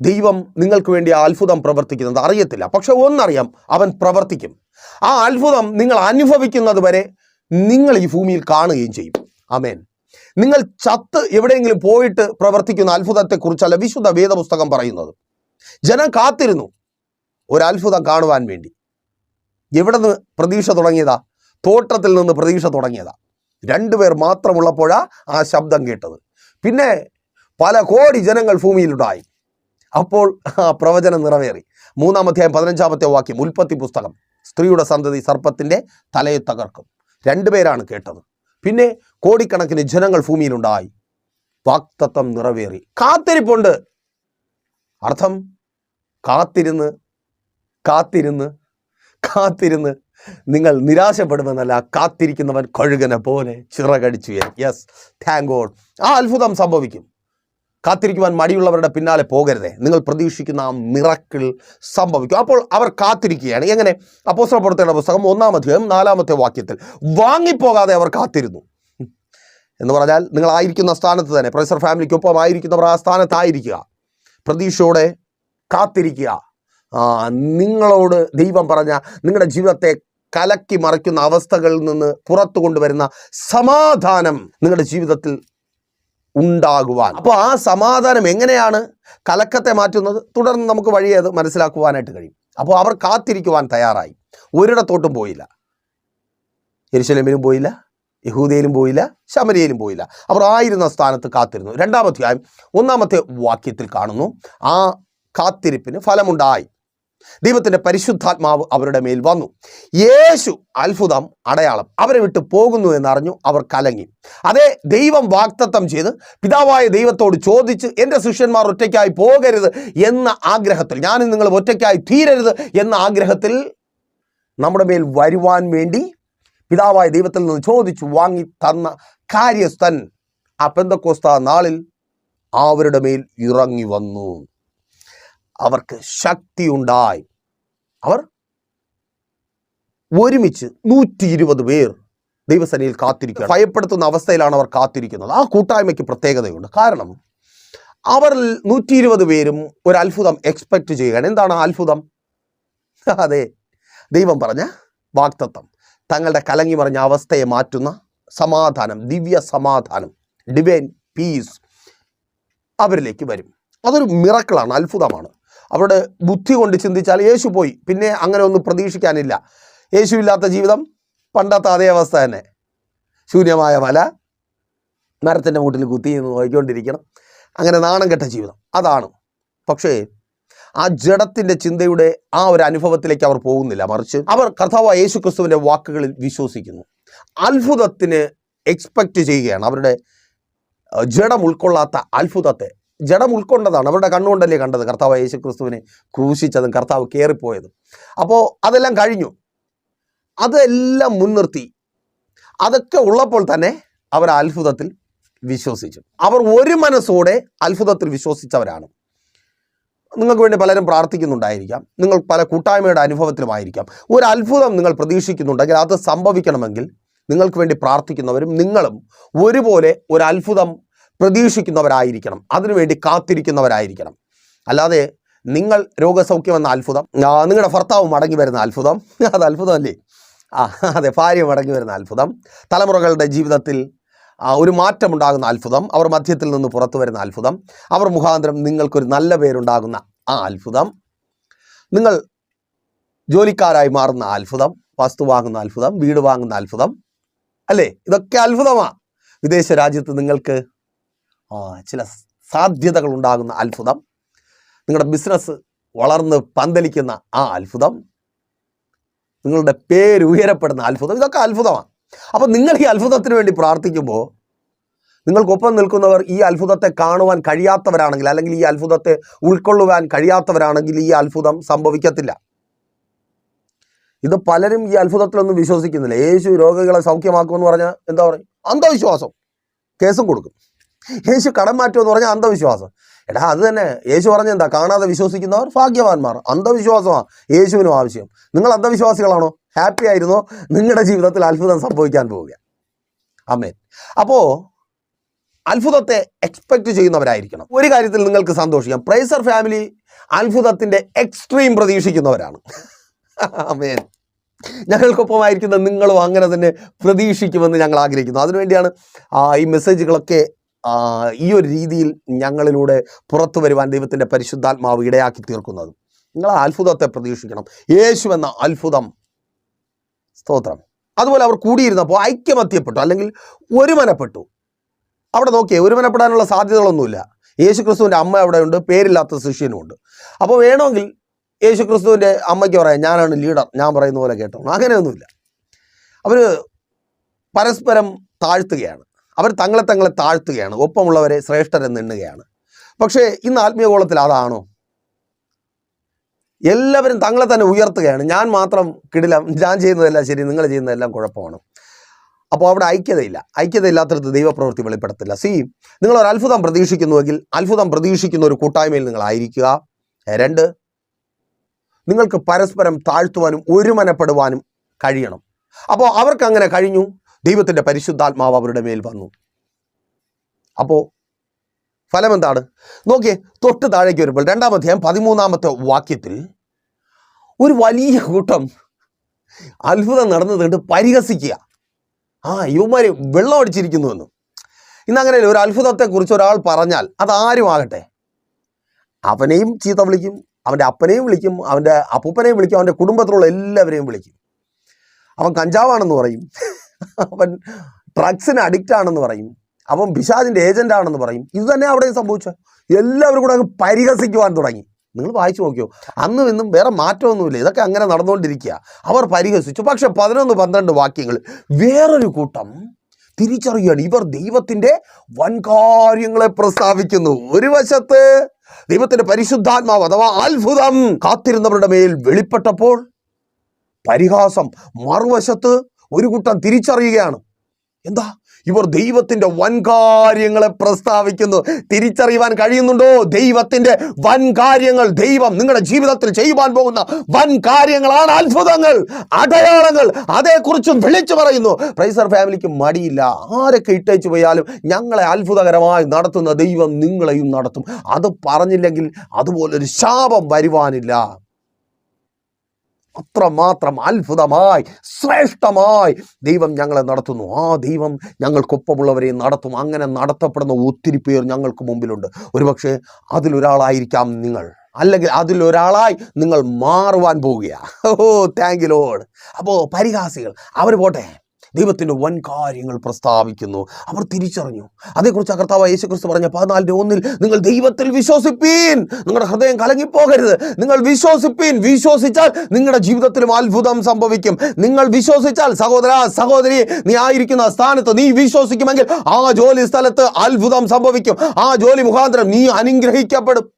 Speaker 1: ദൈവം നിങ്ങൾക്ക് വേണ്ടി അത്ഭുതം പ്രവർത്തിക്കുന്നത് അറിയത്തില്ല. പക്ഷെ ഒന്നറിയാം അവൻ പ്രവർത്തിക്കും. ആ അത്ഭുതം നിങ്ങൾ അനുഭവിക്കുന്നത് വരെ നിങ്ങൾ ഈ ഭൂമിയിൽ കാണുകയും ചെയ്യും. അമേൻ നിങ്ങൾ ചത്ത് എവിടെയെങ്കിലും പോയിട്ട് പ്രവർത്തിക്കുന്ന അത്ഭുതത്തെക്കുറിച്ചല്ല വിശുദ്ധ വേദപുസ്തകം പറയുന്നത്. ജനം കാത്തിരുന്നു ഒരു അത്ഭുതം കാണുവാൻ വേണ്ടി. എവിടെ നിന്ന് പ്രതീക്ഷ തുടങ്ങിയതാ? തോട്ടത്തിൽ നിന്ന് പ്രതീക്ഷ തുടങ്ങിയതാ. രണ്ടുപേർ മാത്രമുള്ളപ്പോഴാ ആ ശബ്ദം കേട്ടത്. പിന്നെ പല കോടി ജനങ്ങൾ ഭൂമിയിലുണ്ടായി. അപ്പോൾ ആ പ്രവചനം നിറവേറി. മൂന്നാം അധ്യായം പതിനഞ്ചാമത്തെ വാക്യം ഉൽപ്പത്തി പുസ്തകം. സ്ത്രീയുടെ സന്തതി സർപ്പത്തിന്റെ തലയെ തകർക്കും. രണ്ടുപേരാണ് കേട്ടത്. പിന്നെ കോടിക്കണക്കിന് ജനങ്ങൾ ഭൂമിയിലുണ്ടായി. വാക്തത്വം നിറവേറി. കാത്തിരിപ്പുണ്ട്. അർത്ഥം? കാത്തിരുന്ന് കാത്തിരുന്ന് കാത്തിരുന്ന് നിങ്ങൾ നിരാശപ്പെടുമെന്നല്ല കാത്തിരിക്കുന്നവൻ കഴുകനെ പോലെ ചിറകടിച്ചു യെസ് താങ്ക് ഗോഡ് ആ അത്ഭുതം സംഭവിക്കും. കാത്തിരിക്കുവാൻ മടിയുള്ളവരുടെ പിന്നാലെ പോകരുതേ. നിങ്ങൾ പ്രതീക്ഷിക്കുന്ന ആ മിറക്കിൾ സംഭവിക്കും. അപ്പോൾ അവർ കാത്തിരിക്കുകയാണ്. എങ്ങനെ? പ്രവർത്തനയുടെ പുസ്തകം ഒന്നാം അധ്യായം നാലാമത്തെ വാക്യത്തിൽ. വാങ്ങിപ്പോകാതെ അവർ കാത്തിരുന്നു. എന്ന് പറഞ്ഞാൽ നിങ്ങൾ ആയിരിക്കുന്ന സ്ഥാനത്ത് തന്നെ. പ്രൊഫസർ ഫാമിലിക്കൊപ്പം ആയിരിക്കുന്നവർ ആ സ്ഥാനത്തായിരിക്കുക. പ്രതീക്ഷയോടെ കാത്തിരിക്കുക. നിങ്ങളോട് ദൈവം പറഞ്ഞ നിങ്ങളുടെ ജീവിതത്തെ കലക്കി മറിക്കുന്ന അവസ്ഥകളിൽ നിന്ന് പുറത്തു കൊണ്ടുവരുന്ന സമാധാനം നിങ്ങളുടെ ജീവിതത്തിൽ ഉണ്ടാകുവാൻ. അപ്പോൾ ആ സമാധാനം എങ്ങനെയാണ് കലക്കത്തെ മാറ്റുന്നത്? തുടർന്ന് നമുക്ക് വഴി അത് മനസ്സിലാക്കുവാനായിട്ട് കഴിയും. അപ്പോൾ അവർ കാത്തിരിക്കുവാൻ തയ്യാറായി. ഒരിടത്തോട്ടും പോയില്ല. യെരുശലേമിലും പോയില്ല യഹൂദയിലും പോയില്ല ശമരിയയിലും പോയില്ല. അവർ ആയിരുന്ന സ്ഥാനത്ത് കാത്തിരുന്നു. രണ്ടാമധ്യായം ഒന്നാമത്തെ വാക്യത്തിൽ കാണുന്നു ആ കാത്തിരിപ്പിന് ഫലമുണ്ടായി. ദൈവത്തിന്റെ പരിശുദ്ധാത്മാവ് അവരുടെ മേൽ വന്നു. യേശു അത്ഭുതം അടയാളം അവരെ വിട്ട് പോകുന്നു എന്നറിഞ്ഞു അവർ കലങ്ങി. അതേ ദൈവം വാക്തത്വം ചെയ്ത് പിതാവായ ദൈവത്തോട് ചോദിച്ച് എന്റെ ശിഷ്യന്മാർ ഒറ്റയ്ക്കായി പോകരുത് എന്ന ആഗ്രഹത്തിൽ ഞാനും നിങ്ങൾ ഒറ്റയ്ക്കായി തീരരുത് എന്ന ആഗ്രഹത്തിൽ നമ്മുടെ മേൽ വരുവാൻ വേണ്ടി പിതാവായ ദൈവത്തിൽ നിന്ന് ചോദിച്ചു വാങ്ങി തന്ന കാര്യസ്ഥൻ ആ പെന്തക്കോസ്ത നാളിൽ അവരുടെ മേൽ ഇറങ്ങി വന്നു. അവർക്ക് ശക്തിയുണ്ടായി. അവർ ഒരുമിച്ച് നൂറ്റി ഇരുപത് പേർ ദൈവസേനയിൽ കാത്തിരിക്കുക ഭയപ്പെടുത്തുന്ന അവസ്ഥയിലാണ് അവർ കാത്തിരിക്കുന്നത്. ആ കൂട്ടായ്മയ്ക്ക് പ്രത്യേകതയുണ്ട്. കാരണം അവർ നൂറ്റി ഇരുപത് പേരും ഒരു അത്ഭുതം എക്സ്പെക്റ്റ് ചെയ്യുകയാണ്. എന്താണ് ആ അത്ഭുതം? അതെ ദൈവം പറഞ്ഞ വാക്തത്വം. തങ്ങളുടെ കലങ്ങി മറിഞ്ഞ അവസ്ഥയെ മാറ്റുന്ന സമാധാനം ദിവ്യ സമാധാനം ഡിവൈൻ പീസ് അവരിലേക്ക് വരും. അതൊരു മിറക്കിളാണ് അത്ഭുതമാണ്. അവരുടെ ബുദ്ധി കൊണ്ട് ചിന്തിച്ചാൽ യേശു പോയി. പിന്നെ അങ്ങനെ ഒന്നും പ്രതീക്ഷിക്കാനില്ല. യേശു ഇല്ലാത്ത ജീവിതം പണ്ടത്തെ അതേ അവസ്ഥ തന്നെ. ശൂന്യമായ മല മരത്തിന്റെ മൂട്ടിൽ കുത്തി നിന്ന് നോക്കിക്കൊണ്ടിരിക്കണം. അങ്ങനെ നാണം കെട്ട ജീവിതം. അതാണ്. പക്ഷേ ആ ജഡത്തിന്റെ ചിന്തയുടെ ആ ഒരു അനുഭവത്തിലേക്ക് അവർ പോകുന്നില്ല. മറിച്ച് അവർ കർത്താവ് യേശു ക്രിസ്തുവിന്റെ വാക്കുകളിൽ വിശ്വസിക്കുന്നു. അത്ഭുതത്തിന് എക്സ്പെക്റ്റ് ചെയ്യുകയാണ്. അവരുടെ ജഡം ഉൾക്കൊള്ളാത്ത അത്ഭുതത്തെ ജഡം ഉൾക്കൊണ്ടതാണ്. അവരുടെ കണ്ണുകൊണ്ടല്ലേ കണ്ടത് കർത്താവ് യേശു ക്രിസ്തുവിനെ ക്രൂശിച്ചതും കർത്താവ് കയറിപ്പോയതും അപ്പോൾ അതെല്ലാം കഴിഞ്ഞു. അതെല്ലാം മുൻനിർത്തി. അതൊക്കെ ഉള്ളപ്പോൾ തന്നെ അവർ അത്ഭുതത്തിൽ വിശ്വസിച്ചു. അവർ ഒരു മനസ്സോടെ അത്ഭുതത്തിൽ വിശ്വസിച്ചവരാണ്. നിങ്ങൾക്ക് വേണ്ടി പലരും പ്രാർത്ഥിക്കുന്നുണ്ടായിരിക്കാം. നിങ്ങൾ പല കൂട്ടായ്മയുടെ അനുഭവത്തിലുമായിരിക്കാം. ഒരു അത്ഭുതം നിങ്ങൾ പ്രതീക്ഷിക്കുന്നുണ്ടെങ്കിൽ അത് സംഭവിക്കണമെങ്കിൽ നിങ്ങൾക്ക് വേണ്ടി പ്രാർത്ഥിക്കുന്നവരും നിങ്ങളും ഒരുപോലെ ഒരു അത്ഭുതം പ്രതീക്ഷിക്കുന്നവരായിരിക്കണം. അതിനുവേണ്ടി കാത്തിരിക്കുന്നവരായിരിക്കണം. അല്ലാതെ നിങ്ങൾ രോഗസൗഖ്യം എന്ന അത്ഭുതം നിങ്ങളുടെ ഭർത്താവ് മടങ്ങി വരുന്ന അത്ഭുതം അത് അത്ഭുതമല്ലേ? ആ അതെ ഭാര്യ മടങ്ങി വരുന്ന അത്ഭുതം തലമുറകളുടെ ജീവിതത്തിൽ ഒരു മാറ്റമുണ്ടാകുന്ന അത്ഭുതം അവർ മധ്യത്തിൽ നിന്ന് പുറത്തു വരുന്ന അത്ഭുതം അവർ മുഖാന്തരം നിങ്ങൾക്കൊരു നല്ല പേരുണ്ടാകുന്ന ആ അത്ഭുതം നിങ്ങൾ ജോലിക്കാരായി മാറുന്ന അത്ഭുതം വസ്തു വാങ്ങുന്ന അത്ഭുതം വീട് വാങ്ങുന്ന അത്ഭുതം അല്ലേ? ഇതൊക്കെ അത്ഭുതമാണ് വിദേശ രാജ്യത്ത് നിങ്ങൾക്ക് ചില സാധ്യതകൾ ഉണ്ടാകുന്ന അത്ഭുതം. നിങ്ങളുടെ ബിസിനസ് വളർന്ന് പന്തലിക്കുന്ന ആ അത്ഭുതം. നിങ്ങളുടെ പേര് ഉയരപ്പെടുന്ന അത്ഭുതം. ഇതൊക്കെ അത്ഭുതമാണ്. അപ്പം നിങ്ങൾ ഈ അത്ഭുതത്തിന് വേണ്ടി പ്രാർത്ഥിക്കുമ്പോൾ നിങ്ങൾക്കൊപ്പം നിൽക്കുന്നവർ ഈ അത്ഭുതത്തെ കാണുവാൻ കഴിയാത്തവരാണെങ്കിൽ അല്ലെങ്കിൽ ഈ അത്ഭുതത്തെ ഉൾക്കൊള്ളുവാൻ കഴിയാത്തവരാണെങ്കിൽ ഈ അത്ഭുതം സംഭവിക്കത്തില്ല. ഇത് പലരും ഈ അത്ഭുതത്തിലൊന്നും വിശ്വസിക്കുന്നില്ല. യേശു രോഗികളെ സൗഖ്യമാക്കുമെന്ന് പറഞ്ഞാൽ എന്താ പറയുക? അന്ധവിശ്വാസം. കേസും കൊടുക്കും. യേശു കടം മാറ്റുമെന്ന് പറഞ്ഞാൽ അന്ധവിശ്വാസം. എടാ അത് തന്നെ. യേശു പറഞ്ഞെന്താ? കാണാതെ വിശ്വസിക്കുന്നവർ ഭാഗ്യവാന്മാർ. അന്ധവിശ്വാസമാണ് യേശുവിനും ആവശ്യം. നിങ്ങൾ അന്ധവിശ്വാസികളാണോ? ഹാപ്പി ആയിരുന്നോ? നിങ്ങളുടെ ജീവിതത്തിൽ അത്ഭുതം സംഭവിക്കാൻ പോവുക അമ്മേ അപ്പോ അത്ഭുതത്തെ എക്സ്പെക്ട് ചെയ്യുന്നവരായിരിക്കണം. ഒരു കാര്യത്തിൽ നിങ്ങൾക്ക് സന്തോഷിക്കാം. പ്രൈസർ ഫാമിലി അത്ഭുതത്തിന്റെ എക്സ്ട്രീം പ്രതീക്ഷിക്കുന്നവരാണ്. അമേൻ ഞങ്ങൾക്കൊപ്പമായിരിക്കുന്ന നിങ്ങളും അങ്ങനെ തന്നെ പ്രതീക്ഷിക്കുമെന്ന് ഞങ്ങൾ ആഗ്രഹിക്കുന്നു. അതിനുവേണ്ടിയാണ് ഈ മെസ്സേജുകളൊക്കെ ഈ ഒരു രീതിയിൽ ഞങ്ങളിലൂടെ പുറത്തു വരുവാൻ ദൈവത്തിന്റെ പരിശുദ്ധാത്മാവ് ഇടയാക്കി തീർക്കുന്നത്. നിങ്ങൾ അത്ഭുതത്തെ പ്രതീക്ഷിക്കണം. യേശു എന്ന അത്ഭുതം. സ്തോത്രം. അതുപോലെ അവർ കൂടിയിരുന്നപ്പോൾ ഐക്യമത്യപ്പെട്ടു അല്ലെങ്കിൽ ഒരുമനപ്പെട്ടു. അവിടെ നോക്കിയേ ഒരുമനപ്പെടാനുള്ള സാധ്യതകളൊന്നുമില്ല. യേശു ക്രിസ്തുവിന്റെ അമ്മ അവിടെയുണ്ട് പേരില്ലാത്ത ശിഷ്യനുമുണ്ട്. അപ്പോൾ വേണമെങ്കിൽ യേശു ക്രിസ്തുവിന്റെ അമ്മയ്ക്ക് പറയാം ഞാനാണ് ലീഡർ ഞാൻ പറയുന്ന പോലെ കേട്ടോ അങ്ങനെയൊന്നുമില്ല. അവർ പരസ്പരം താഴ്ത്തുകയാണ്. അവർ തങ്ങളെ തങ്ങളെ താഴ്ത്തുകയാണ് ഒപ്പമുള്ളവരെ ശ്രേഷ്ഠരെന്ന് എണ്ണുകയാണ് പക്ഷേ ഇന്ന് ആത്മീയകോളത്തിൽ അതാണോ? എല്ലാവരും തങ്ങളെ തന്നെ ഉയർത്തുകയാണ്. ഞാൻ മാത്രം കിടിലം ഞാൻ ചെയ്യുന്നതെല്ലാം ശരി നിങ്ങൾ ചെയ്യുന്നതെല്ലാം കുഴപ്പമാണ്. അപ്പോൾ അവിടെ ഐക്യതയില്ല. ഐക്യതയില്ലാത്തടത്ത് ദൈവപ്രവൃത്തി വെളിപ്പെടുത്തില്ല. സി നിങ്ങൾ ഒരു അത്ഭുതം പ്രതീക്ഷിക്കുന്നുവെങ്കിൽ അത്ഭുതം പ്രതീക്ഷിക്കുന്ന ഒരു കൂട്ടായ്മയിൽ നിങ്ങളായിരിക്കുക രണ്ട് നിങ്ങൾക്ക് പരസ്പരം താഴ്ത്തുവാനും ഒരുമനപ്പെടുവാനും കഴിയണം. അപ്പോൾ അവർക്ക് അങ്ങനെ കഴിഞ്ഞു. ദൈവത്തിന്റെ പരിശുദ്ധാത്മാവ് അവരുടെ മേൽ വന്നു. അപ്പോൾ ഫലം എന്താണ് നോക്കിയേ തൊട്ട് താഴേക്ക് വരുമ്പോൾ രണ്ടാം പതിമൂന്നാമത്തെ വാക്യത്തിൽ ഒരു വലിയ കൂട്ടം അത്ഭുതം നടന്നത് കണ്ട് പരിഹസിക്കുക. ആ യുവമാര് വെള്ളം അടിച്ചിരിക്കുന്നുവെന്നും ഇന്ന് അങ്ങനെയല്ല ഒരു അത്ഭുതത്തെക്കുറിച്ച് ഒരാൾ പറഞ്ഞാൽ അതാരും ആകട്ടെ. അവനെയും ചീത്ത വിളിക്കും അവന്റെ അപ്പനെയും വിളിക്കും അവന്റെ അപ്പൂപ്പനെയും വിളിക്കും അവന്റെ കുടുംബത്തിലുള്ള എല്ലാവരെയും വിളിക്കും. അവൻ കഞ്ചാവാണെന്ന് പറയും. അവൻ ഡ്രഗ്സിന് അഡിക്റ്റ് ആണെന്ന് പറയും. അവൻ ബിഷാദിന്റെ ഏജന്റ് ആണെന്ന് പറയും. ഇത് തന്നെ അവിടെയും സംഭവിച്ച. എല്ലാവരും കൂടെ അങ്ങ് പരിഹസിക്കുവാൻ തുടങ്ങി. നിങ്ങൾ വായിച്ചു നോക്കിയോ? അന്നും നിന്നും വേറെ മാറ്റമൊന്നുമില്ല. ഇതൊക്കെ അങ്ങനെ നടന്നുകൊണ്ടിരിക്കുക. അവർ പരിഹസിച്ചു. പക്ഷെ പതിനൊന്ന് പന്ത്രണ്ട് വാക്യങ്ങൾ വേറൊരു കൂട്ടം തിരിച്ചറിയുകയാണ്. ഇവർ ദൈവത്തിന്റെ വൻകാര്യങ്ങളെ പ്രസ്താവിക്കുന്നു. ഒരു വശത്ത് ദൈവത്തിന്റെ പരിശുദ്ധാത്മാവ് അഥവാ അത്ഭുതം കാത്തിരുന്നവരുടെ മേൽ വെളിപ്പെട്ടപ്പോൾ പരിഹാസം മറുവശത്ത് ഒരു കൂട്ടം തിരിച്ചറിയുകയാണ്. എന്താ? ഇവർ ദൈവത്തിന്റെ വൻകാര്യങ്ങളെ പ്രസ്താവിക്കുന്നു. തിരിച്ചറിയുവാൻ കഴിയുന്നുണ്ടോ? ദൈവത്തിന്റെ വൻ കാര്യങ്ങൾ ദൈവം നിങ്ങളുടെ ജീവിതത്തിൽ ചെയ്യുവാൻ പോകുന്ന വൻ കാര്യങ്ങളാണ് അത്ഭുതങ്ങൾ അടയാളങ്ങൾ. അതേക്കുറിച്ചും വിളിച്ചു പറയുന്നു. പ്രൈസർ ഫാമിലിക്ക് മടിയില്ല. ആരൊക്കെ ഇട്ടേച്ചു പോയാലും ഞങ്ങളെ അത്ഭുതകരമായി നടത്തുന്ന ദൈവം നിങ്ങളെയും നടത്തും. അത് പറഞ്ഞില്ലെങ്കിൽ അതുപോലൊരു ശാപം വരുവാനില്ല. അത്രമാത്രം അത്ഭുതമായി ശ്രേഷ്ഠമായി ദൈവം ഞങ്ങളെ നടത്തുന്നു. ആ ദൈവം ഞങ്ങൾക്കൊപ്പമുള്ളവരെ നടത്തും. അങ്ങനെ നടത്തപ്പെടുന്ന ഒത്തിരി പേർ ഞങ്ങൾക്ക് മുമ്പിലുണ്ട്. ഒരുപക്ഷെ അതിലൊരാളായിരിക്കാം നിങ്ങൾ. അല്ലെങ്കിൽ അതിലൊരാളായി നിങ്ങൾ മാറുവാൻ പോവുകയാണ് ഓ താങ്ക് യു ലോഡ് അപ്പോൾ പരിഹാസികൾ അവർ പോട്ടെ. ദൈവത്തിന്റെ വൻ കാര്യങ്ങൾ പ്രസ്താവിക്കുന്നു. അവർ തിരിച്ചറിഞ്ഞു. അതേക്കുറിച്ച് കർത്താവ് യേശു ക്രിസ്തു പറഞ്ഞ പതിനാലിന്റെ ഒന്നിൽ നിങ്ങൾ ദൈവത്തിൽ വിശ്വസിപ്പീൻ. നിങ്ങളുടെ ഹൃദയം കലങ്ങിപ്പോകരുത്. നിങ്ങൾ വിശ്വസിപ്പീൻ. വിശ്വസിച്ചാൽ നിങ്ങളുടെ ജീവിതത്തിലും അത്ഭുതം സംഭവിക്കും. നിങ്ങൾ വിശ്വസിച്ചാൽ സഹോദര സഹോദരി നീ ആയിരിക്കുന്ന സ്ഥാനത്ത് നീ വിശ്വസിക്കുമെങ്കിൽ ആ ജോലി സ്ഥലത്ത് അത്ഭുതം സംഭവിക്കും. ആ ജോലി മുഖാന്തരം നീ അനുഗ്രഹിക്കപ്പെടും.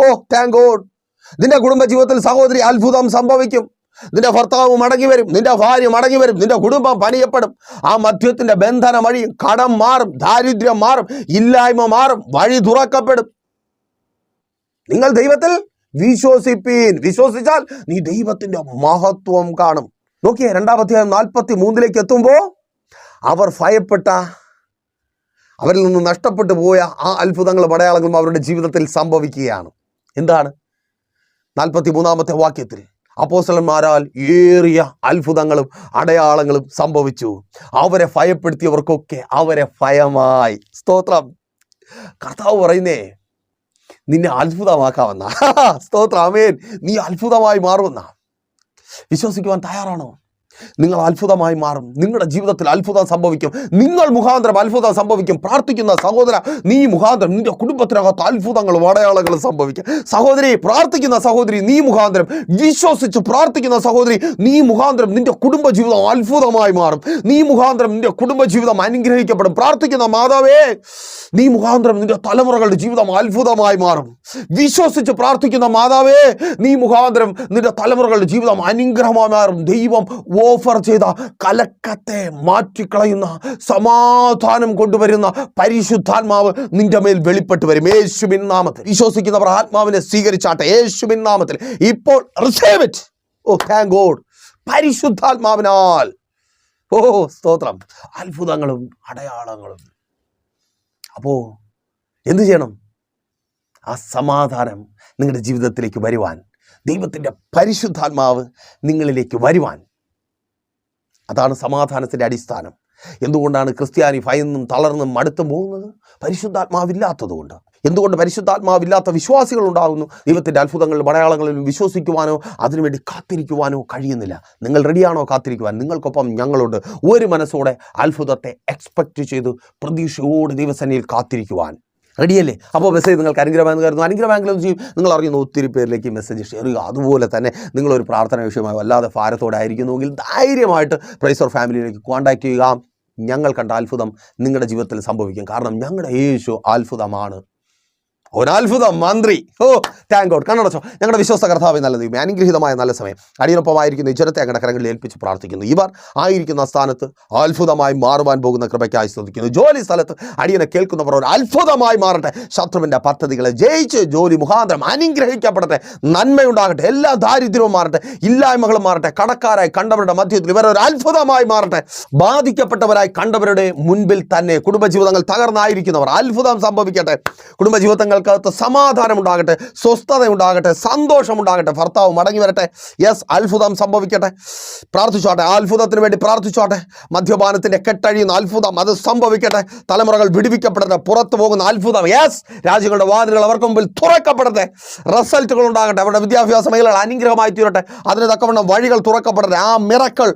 Speaker 1: Oh thank God. നിന്റെ കുടുംബ ജീവിതത്തിൽ സഹോദരി അത്ഭുതം സംഭവിക്കും. നിന്റെ ഭർത്താവ് മടങ്ങി വരും നിന്റെ ഭാര്യ മടങ്ങി വരും നിന്റെ കുടുംബം പണിയപ്പെടും. ആ മദ്യത്തിന്റെ ബന്ധനം അഴിയും കടം മാറും ദാരിദ്ര്യം മാറും ഇല്ലായ്മ മാറും വഴി തുറക്കപ്പെടും. നിങ്ങൾ ദൈവത്തിൽ വിശ്വസിപ്പീൻ. വിശ്വസിച്ചാൽ നീ ദൈവത്തിന്റെ മഹത്വം കാണും. നോക്കിയേ രണ്ടാമത്തെ നാൽപ്പത്തി മൂന്നിലേക്ക് എത്തുമ്പോ അവർ ഭയപ്പെട്ട അവരിൽ നിന്ന് നഷ്ടപ്പെട്ടു പോയ ആ അത്ഭുതങ്ങളും അടയാളങ്ങളും അവരുടെ ജീവിതത്തിൽ സംഭവിക്കുകയാണ്. എന്താണ്? നാൽപ്പത്തി മൂന്നാമത്തെ വാക്യത്തിൽ അപ്പോസ്തലന്മാരാൽ ഏറിയ അത്ഭുതങ്ങളും അടയാളങ്ങളും സംഭവിച്ചു. അവരെ ഭയപ്പെടുത്തിയവർക്കൊക്കെ അവരെ ഭയമായി. സ്തോത്രം. കർത്താവ് പറയുന്നേ നിന്നെ അത്ഭുതമാക്കാമെന്ന. സ്തോത്രം. അമേൻ നീ അത്ഭുതമായി മാറുമെന്ന. വിശ്വസിക്കുവാൻ തയ്യാറാണോ? നിങ്ങൾ അത്ഭുതമായി മാറും. നിങ്ങളുടെ ജീവിതത്തിൽ അത്ഭുതം സംഭവിക്കും. നിങ്ങൾ മുഖാന്തരം അത്ഭുതം സംഭവിക്കും. പ്രാർത്ഥിക്കുന്ന സഹോദര നീ മുഖാന്തരം നിന്റെ കുടുംബത്തിനകത്ത് അത്ഭുതങ്ങളും അടയാളങ്ങളും സംഭവിക്കും. സഹോദരി പ്രാർത്ഥിക്കുന്ന സഹോദരി നീ മുഖാന്തരം വിശ്വസിച്ച് പ്രാർത്ഥിക്കുന്ന സഹോദരി നീ മുഖാന്തരം നിന്റെ കുടുംബജീവിതം അത്ഭുതമായി മാറും. നീ മുഖാന്തരം നിന്റെ കുടുംബജീവിതം അനുഗ്രഹിക്കപ്പെടും. പ്രാർത്ഥിക്കുന്ന മാതാവേ നീ മുഖാന്തരം നിന്റെ തലമുറകളുടെ ജീവിതം അത്ഭുതമായി മാറും. വിശ്വസിച്ച് പ്രാർത്ഥിക്കുന്ന മാതാവേ നീ മുഖാന്തരം നിന്റെ തലമുറകളുടെ ജീവിതം അനുഗ്രഹമായി മാറും. ദൈവം ഓഫർ ചെയ്ത കലക്കത്തെ മാറ്റിക്കളയുന്ന സമാധാനം കൊണ്ടുവരുന്ന പരിശുദ്ധാത്മാവ് നിന്റെ മേൽ വെളിപ്പെട്ട് വരും. യേശുവിൻ നാമത്തിൽ. വിശ്വസിക്കുന്നവർ ആത്മാവിനെ സ്വീകരിച്ചാട്ടെ. യേശുവിൻ നാമത്തിൽ. ഇപ്പോൾ receive it oh thank God പരിശുദ്ധാത്മാവിനാൽ. ഓ സ്തോത്രം. അത്ഭുതങ്ങളും അടയാളങ്ങളും. അപ്പോൾ എന്തു ചെയ്യണം? ആ സമാധാനം നിങ്ങളുടെ ജീവിതത്തിലേക്ക് വരുവാൻ ദൈവത്തിന്റെ പരിശുദ്ധാത്മാവ് നിങ്ങളിലേക്ക് വരുവാൻ അതാണ് സമാധാനത്തിന്റെ അടിസ്ഥാനം. എന്തുകൊണ്ടാണ് ക്രിസ്ത്യാനി ഭയന്നും തളർന്നും മടുത്തും പോകുന്നത്? പരിശുദ്ധാത്മാവില്ലാത്തതുകൊണ്ട്. എന്തുകൊണ്ട് പരിശുദ്ധാത്മാവില്ലാത്ത വിശ്വാസികൾ ഉണ്ടാകുന്നു ദൈവത്തിന്റെ അത്ഭുതങ്ങളിലും മലയാളങ്ങളിൽ വിശ്വസിക്കുവാനോ അതിനുവേണ്ടി കാത്തിരിക്കുവാനോ കഴിയുന്നില്ല. നിങ്ങൾ റെഡിയാണോ കാത്തിരിക്കുവാൻ? നിങ്ങൾക്കൊപ്പം ഞങ്ങളുണ്ട്. ഒരു മനസ്സോടെ അത്ഭുതത്തെ എക്സ്പെക്റ്റ് ചെയ്ത് പ്രതീക്ഷയോട് ദൈവസേനയിൽ കാത്തിരിക്കുവാൻ. റെഡിയല്ലേ? അപ്പോൾ മെസ്സേജ് നിങ്ങൾക്ക് അനുഗ്രഹമായിരുന്നു അനുഗ്രഹമെങ്കിലും എന്ത് ചെയ്യും? നിങ്ങൾ അറിയുന്ന ഒത്തിരി പേരിലേക്ക് മെസ്സേജ് ഷെയർ ചെയ്യുക. അതുപോലെ തന്നെ നിങ്ങളൊരു പ്രാർത്ഥന വിഷയമായി വല്ലാതെ ഭാരത്തോടായിരിക്കുന്നുവെങ്കിൽ ധൈര്യമായിട്ട് പ്രൈസർ ഫാമിലിയിലേക്ക് കോൺടാക്ട് ചെയ്യുക. ഞങ്ങൾ കണ്ട അത്ഭുതം നിങ്ങളുടെ ജീവിതത്തിൽ സംഭവിക്കും. കാരണം ഞങ്ങളുടെ യേശു അത്ഭുതമാണ്. ഒരത്ഭുതം മന്ത്രി. ഓ താങ്ക് ഗോഡ് കണ്ണടച്ചോ. ഞങ്ങളുടെ വിശ്വാസ കർത്താവ് നല്ല ദൈവം അനുഗ്രഹീതമായ നല്ല സമയം. അടിയനൊപ്പമായിരിക്കുന്ന ഈ ജനത്തെ ഞങ്ങളുടെ കരങ്ങളിൽ ഏൽപ്പിച്ച് പ്രാർത്ഥിക്കുന്നു. ഇവർ ആയിരിക്കുന്ന സ്ഥാനത്ത് അത്ഭുതമായി മാറുവാൻ പോകുന്ന കൃപയ്ക്കായി ശ്രദ്ധിക്കുന്നു ജോലി സ്ഥലത്ത് അടിയനെ കേൾക്കുന്നവർ ഒരു അത്ഭുതമായി മാറട്ടെ. ശത്രുവിന്റെ പദ്ധതികളെ ജയിച്ച് ജോലി മുഖാന്തരം അനുഗ്രഹിക്കപ്പെടട്ടെ. നന്മയുണ്ടാകട്ടെ. എല്ലാ ദാരിദ്ര്യവും മാറട്ടെ. ഇല്ലായ്മകളും മാറട്ടെ. കടക്കാരായി കണ്ടവരുടെ മധ്യത്തിൽ ഇവർ ഒരു അത്ഭുതമായി മാറട്ടെ. ബാധിക്കപ്പെട്ടവരായി കണ്ടവരുടെ മുൻപിൽ തന്നെ കുടുംബജീവിതങ്ങൾ തകർന്നായിരിക്കുന്നവർ അത്ഭുതം സംഭവിക്കട്ടെ. കുടുംബജീവിതങ്ങൾക്കകത്ത് സമാധാനം ഉണ്ടാകട്ടെ സ്വസ്ഥത ഉണ്ടാകട്ടെ സന്തോഷം ഉണ്ടാകട്ടെ ഭർത്താവ് മടങ്ങി വരട്ടെ. യെസ് അത്ഭുതം സംഭവിക്കട്ടെ. പ്രാർത്ഥിച്ചോട്ടെ. ആ അത്ഭുതത്തിന് വേണ്ടി പ്രാർത്ഥിച്ചോട്ടെ. മദ്യപാനത്തിന്റെ കെട്ടഴിയുന്ന അത്ഭുതം അത് സംഭവിക്കട്ടെ. തലമുറകൾ വിടുവിക്കപ്പെടട്ടെ. പുറത്തു പോകുന്ന അത്ഭുതം. യെസ് രാജ്യങ്ങളുടെ വാതിലുകൾ അവർക്ക് മുമ്പിൽ തുറക്കപ്പെടട്ടെ. റിസൾട്ടുകൾ ഉണ്ടാകട്ടെ. അവരുടെ വിദ്യാഭ്യാസ മേഖലകൾ അനുഗ്രഹമായി തീരട്ടെ. അതിന് തക്കവണ്ണം വഴികൾ തുറക്കപ്പെടട്ടെ. ആ മിറക്കൾ.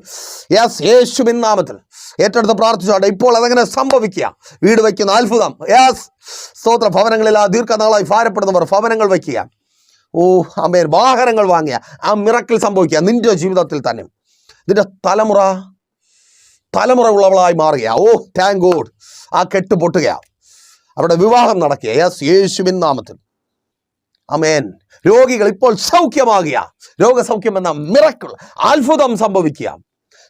Speaker 1: യെസ് യേശുവിൻ നാമത്തിൽ. ഏറ്റെടുത്ത് പ്രാർത്ഥിച്ചോട്ടെ. ഇപ്പോൾ അതെങ്ങനെ സംഭവിക്കുക? വീട് വയ്ക്കുന്ന അത്ഭുതം. യെസ് സ്തോത്ര ഭവനങ്ങളിൽ ആ ദീർഘനാളായി ഭാരപ്പെടുന്നവർ ഭവനങ്ങൾ വയ്ക്കുക. ഓ അമ്മേൻ വാഹനങ്ങൾ വാങ്ങിയ ആ മിറക്കിൽ സംഭവിക്കുക. നിന്റെ ജീവിതത്തിൽ തന്നെ. നിന്റെ തലമുറ തലമുറ ഉള്ളവളായി മാറുക ഓ താങ്ക് ഗോഡ് ആ കെട്ട് പൊട്ടുക അവിടെ വിവാഹം നടക്കുക. യെസ് യേശുവിൻ നാമത്തിൽ. അമേൻ രോഗികൾ ഇപ്പോൾ സൗഖ്യമാകുക. രോഗസൗഖ്യം എന്ന മിറക്കിൾ അത്ഭുതം സംഭവിക്കുക.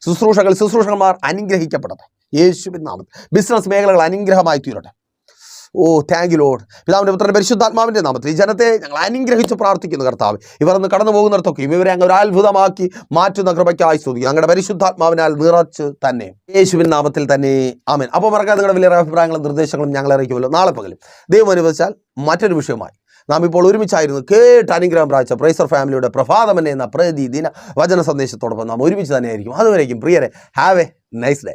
Speaker 1: ശുശ്രൂഷകൾ ശുശ്രൂഷകന്മാർ അനുഗ്രഹിക്കപ്പെടട്ടെ. യേശുവിൻ നാമത്തിൽ. ബിസിനസ് മേഖലകൾ അനുഗ്രഹമായി തീരട്ടെ. ഓ താങ്ക് യു ലോഡ് പിതാവിന്റെ പുത്രന്റെ പരിശുദ്ധാത്മാവിന്റെ നാമത്തിൽ ഈ ജനത്തെ ഞങ്ങൾ അനുഗ്രഹിച്ച് പ്രാർത്ഥിക്കുന്നു കർത്താവ്. ഇവർ ഒന്ന് കടന്നു പോകുന്നിടത്തൊക്കെയും ഇവരെ അങ്ങ് ഒരു അത്ഭുതമാക്കി മാറ്റുന്ന കൃപയ്ക്കായി സ്തുതി ഞങ്ങളുടെ പരിശുദ്ധാത്മാവിനാൽ നിറച്ച് തന്നെ. യേശുവിൻ നാമത്തിൽ തന്നെ. ആമേൻ. അപ്പോൾ മറക്കാതെ നിങ്ങളുടെ വലിയ അഭിപ്രായങ്ങളും നിർദ്ദേശങ്ങളും ഞങ്ങൾ അറിയിക്കുമല്ലോ. നാളെ പകലും ദൈവം അനുവദിച്ചാൽ മറ്റൊരു വിഷയമായി നാം ഇപ്പോൾ ഒരുമിച്ചായിരുന്നു കേട്ട് അനുഗ്രഹം പ്രാഴ്ച പ്രൈസർ ഫാമിലിയുടെ പ്രഭാതമനെ എന്ന പ്രതിദിന വചന സന്ദേശത്തോടൊപ്പം നാം ഒരുമിച്ച് തന്നെയായിരിക്കും. അതുവരേക്കും പ്രിയരെ have a nice day